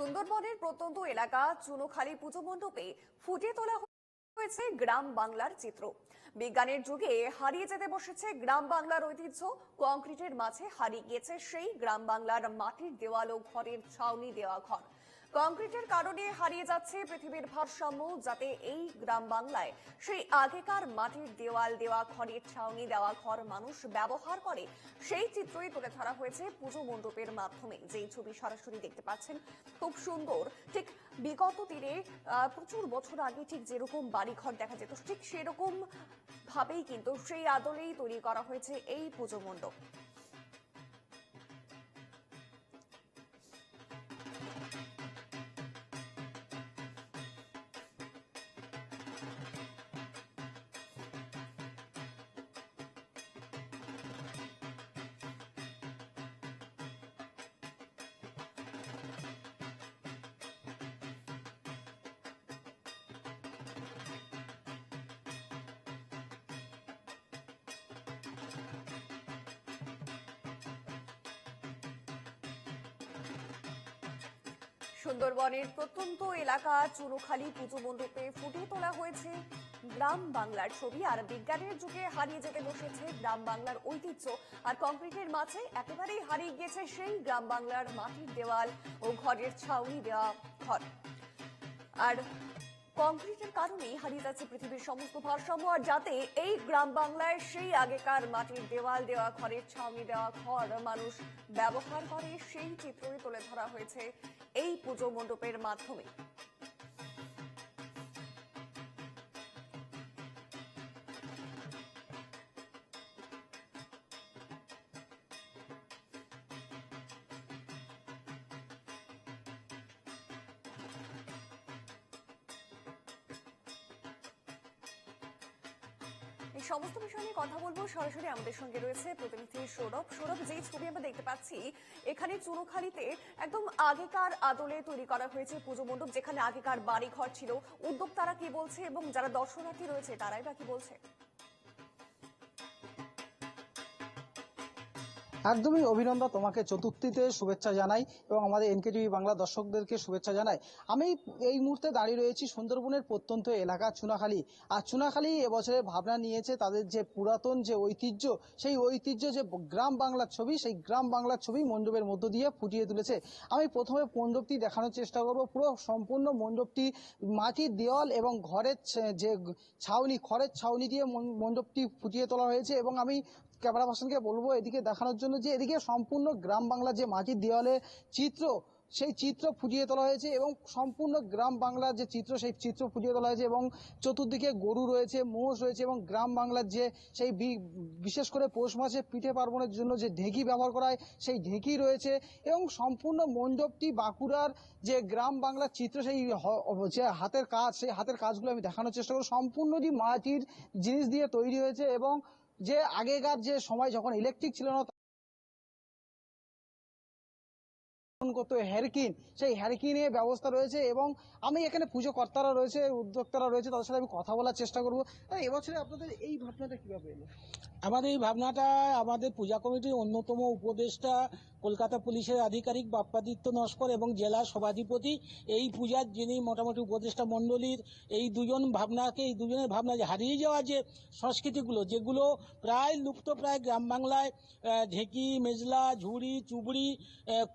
সুন্দরবনের প্রত্যন্ত এলাকা চুনোখালী পুজো মণ্ডপে ফুটিয়ে তোলা হয়েছে গ্রাম বাংলার চিত্র। বিজ্ঞানের যুগে হারিয়ে যেতে বসেছে গ্রাম বাংলার ঐতিহ্য, কংক্রিটের মাঝে হারিয়ে গিয়েছে সেই গ্রাম বাংলার মাটির দেওয়াল ও ঘরের ছাউনি দেওয়া ঘর। কংক্রিটের কারণে হারিয়ে যাচ্ছে পৃথিবীর ভারসাম্য, যাতে এই গ্রাম বাংলায় সেই আগেকার মাটির দেওয়াল দেওয়া ঘরের ছাউনি দেওয়া, ঘর মানুষ ব্যবহার করে সেই চিত্রই তুলে ধরা হয়েছে পুজো মণ্ডপের মাধ্যমে। যেই ছবি সরাসরি দেখতে পাচ্ছেন, খুব সুন্দর। ঠিক বিগত দিনে প্রচুর বছর আগে ঠিক যেরকম বাড়িঘর দেখা যেত, ঠিক সেরকম ভাবেই কিন্তু সেই আদলেই তৈরি করা হয়েছে এই পুজো মণ্ডপ। সুন্দরবনের প্রত্যন্ত এলাকা চুরুখালি পুজো মণ্ডপে ফুটিয়ে তোলা হয়েছে গ্রাম বাংলার ছবি। আর বিজ্ঞানের যুগে হারিয়ে যেতে বসেছে গ্রাম বাংলার ঐতিহ্য। আর কংক্রিটের মাঝে একেবারেই হারিয়ে গিয়েছে সেই গ্রাম বাংলার মাটির দেওয়াল ও ঘরের ছাউনি দেওয়া ঘর। আর কংক্রিটের কারণে হারিয়ে যাচ্ছে পৃথিবীর সমস্ত ভারসাম্য, আর যাতে এই গ্রাম বাংলায় সেই আগেকার মাটির দেওয়াল দেওয়া, ঘরের ছাউনি দেওয়া, ঘর মানুষ ব্যবহার করে, সেই চিত্রই তুলে ধরা হয়েছে এই পুজো মণ্ডপের মাধ্যমে। এই সমস্ত বিষয় নিয়ে কথা বলব। সরাসরি আমাদের সঙ্গে রয়েছে প্রতিনিধি সৌরভ। সৌরভ যেই ছবি আমরা দেখতে পাচ্ছি, এখানে চুরুখালিতে একদম আগেকার আদলে তৈরি করা হয়েছে পুজো মণ্ডপ, যেখানে আগেকার বাড়ি ঘর ছিল। উদ্যোক্তারা কি বলছে এবং যারা দর্শনার্থী রয়েছে, তারাই বা কি বলছে? একদমই অভিনন্দন তোমাকে চতুর্থীতে শুভেচ্ছা জানাই এবং আমাদের এনকেটিভি বাংলা দর্শকদেরকে শুভেচ্ছা জানাই। আমি এই মুহূর্তে দাঁড়িয়ে রয়েছি সুন্দরবনের প্রত্যন্ত এলাকা চুনাখালী। আর চুনাখালী এবছরে ভাবনা নিয়েছে তাদের যে পুরাতন যে ঐতিহ্য, সেই ঐতিহ্য যে গ্রাম বাংলার ছবি, সেই গ্রাম বাংলার ছবি মণ্ডপের মধ্য দিয়ে ফুটিয়ে তুলেছে। আমি প্রথমে মণ্ডপটি দেখানোর চেষ্টা করব। পুরো সম্পূর্ণ মণ্ডপটি মাটির দেওয়াল এবং ঘরের যে ছাউনি খড়ের ছাউনি দিয়ে মণ্ডপটি ফুটিয়ে তোলা হয়েছে এবং আমি ক্যামেরা পার্সনকে বলব এদিকে দেখানোর জন্য যে এদিকে সম্পূর্ণ গ্রাম বাংলার যে মাটির দেওয়ালে চিত্র, সেই চিত্র ফুটিয়ে তোলা হয়েছে এবং সম্পূর্ণ গ্রাম বাংলার যে চিত্র, সেই চিত্র ফুটিয়ে তোলা হয়েছে এবং চতুর্দিকে গরু রয়েছে, মোষ রয়েছে এবং গ্রাম বাংলার যে সেই বিশেষ করে পৌষ মাসে পিঠে পার্বণের জন্য যে ঢেঁকি ব্যবহার করা হয়, সেই ঢেঁকি রয়েছে এবং সম্পূর্ণ মণ্ডপটি বাঁকুড়ার যে গ্রাম বাংলার চিত্র, সেই যে হাতের কাজ, সেই হাতের কাজগুলো আমি দেখানোর চেষ্টা করব। সম্পূর্ণটি মাটির জিনিস দিয়ে তৈরি হয়েছে এবং যে আগেকার যে সময় যখন ইলেকট্রিক ছিল না করতো হ্যারিকিন সেই হ্যারিকিনের ব্যবস্থা রয়েছে এবং আমি এখানে পুজো কর্তারা রয়েছে, উদ্যোক্তারা রয়েছে, তাদের সাথে আমি কথা বলার চেষ্টা করব। এবছরে আপনাদের এই ভাবনাটা কীভাবে এলো? আমাদের এই ভাবনাটা আমাদের পূজা কমিটির অন্যতম উপদেষ্টা কলকাতা পুলিশের আধিকারিক বাপ্পাদিত্য নস্কর এবং জেলা সভাধিপতি এই পূজার যিনি মোটামুটি উপদেষ্টা মণ্ডলীর এই দুজন ভাবনাকে, এই দুজনের ভাবনা যে হারিয়ে যাওয়া যে সংস্কৃতিগুলো, যেগুলো প্রায় লুপ্ত প্রায় গ্রাম বাংলায় ঢেঁকি, মেজলা, ঝুড়ি, চুবড়ি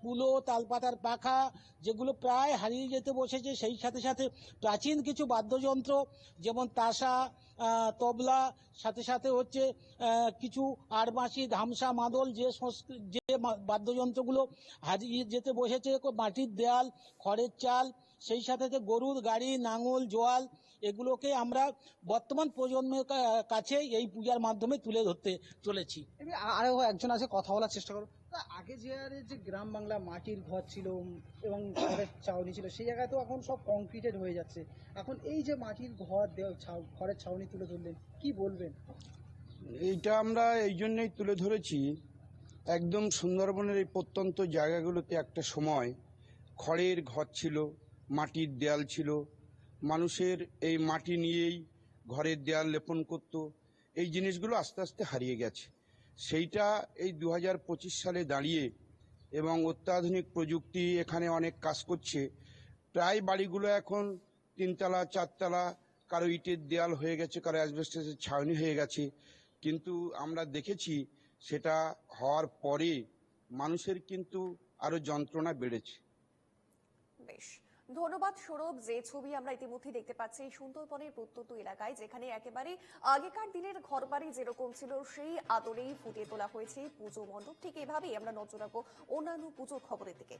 কুলো, তালপাতার পাখা যেগুলো প্রায় হারিয়ে যেতে বসেছে, সেই সাথে সাথে প্রাচীন কিছু বাদ্যযন্ত্র যেমন তাসা তবলা, সাথে সাথে হচ্ছে কিছু আড়বাঁশি ধামসা মাদল, যে যে বাদ্যযন্ত্রগুলো হারিয়ে যেতে বসেছে মাটির দেয়াল, খড়ের চাল, সেই সাথে যে গরুর গাড়ি, নাঙল, জোয়াল, এগুলোকে আমরা বর্তমান প্রজন্মের কাছে এই পূজার মাধ্যমে তুলে ধরতে চলেছি। আমি আরও একজন আছে, কথা বলার চেষ্টা করো। আগে যে আরে যে গ্রাম বাংলা মাটির ঘর ছিল এবং ঘরের ছাউনি ছিল, সেই জায়গায় তো এখন সব কংক্রিটেড হয়ে যাচ্ছে। এখন এই যে মাটির ঘর ঘরের ছাউনি তুলে ধরলেন, কি বলবেন? এইটা আমরা এই জন্যই তুলে ধরেছি, একদম সুন্দরবনের এই প্রত্যন্ত জায়গাগুলোতে একটা সময় খড়ের ঘর ছিল, মাটির দেয়াল ছিল, মানুষের এই মাটি নিয়েই ঘরের দেয়াল লেপন করত, এই জিনিসগুলো আস্তে আস্তে হারিয়ে গেছে। সেইটা এই দু হাজার পঁচিশ সালে দাঁড়িয়ে এবং অত্যাধুনিক প্রযুক্তি এখানে অনেক কাজ করছে। প্রায় বাড়িগুলো এখন তিনতলা, চারতলা, কারও ইটের দেয়াল হয়ে গেছে, কারও অ্যাসবেস্টাসের ছাউনি হয়ে গেছে। কিন্তু আমরা দেখেছি সেটা হওয়ার পরে মানুষের কিন্তু আরও যন্ত্রণা বেড়েছে। বেশ। ধন্যবাদ সৌরভ যে ছবি আমরা ইতিমধ্যে দেখতে পাচ্ছি এই সুন্দরবনের প্রত্যন্ত এলাকায়, যেখানে একেবারে আগেকার দিনের ঘরবাড়ি যেরকম ছিল, সেই আদরেই ফুটিয়ে তোলা হয়েছে পুজো মণ্ডপ। ঠিক এভাবেই আমরা নজর রাখব অন্যান্য পুজোর খবরের দিকে।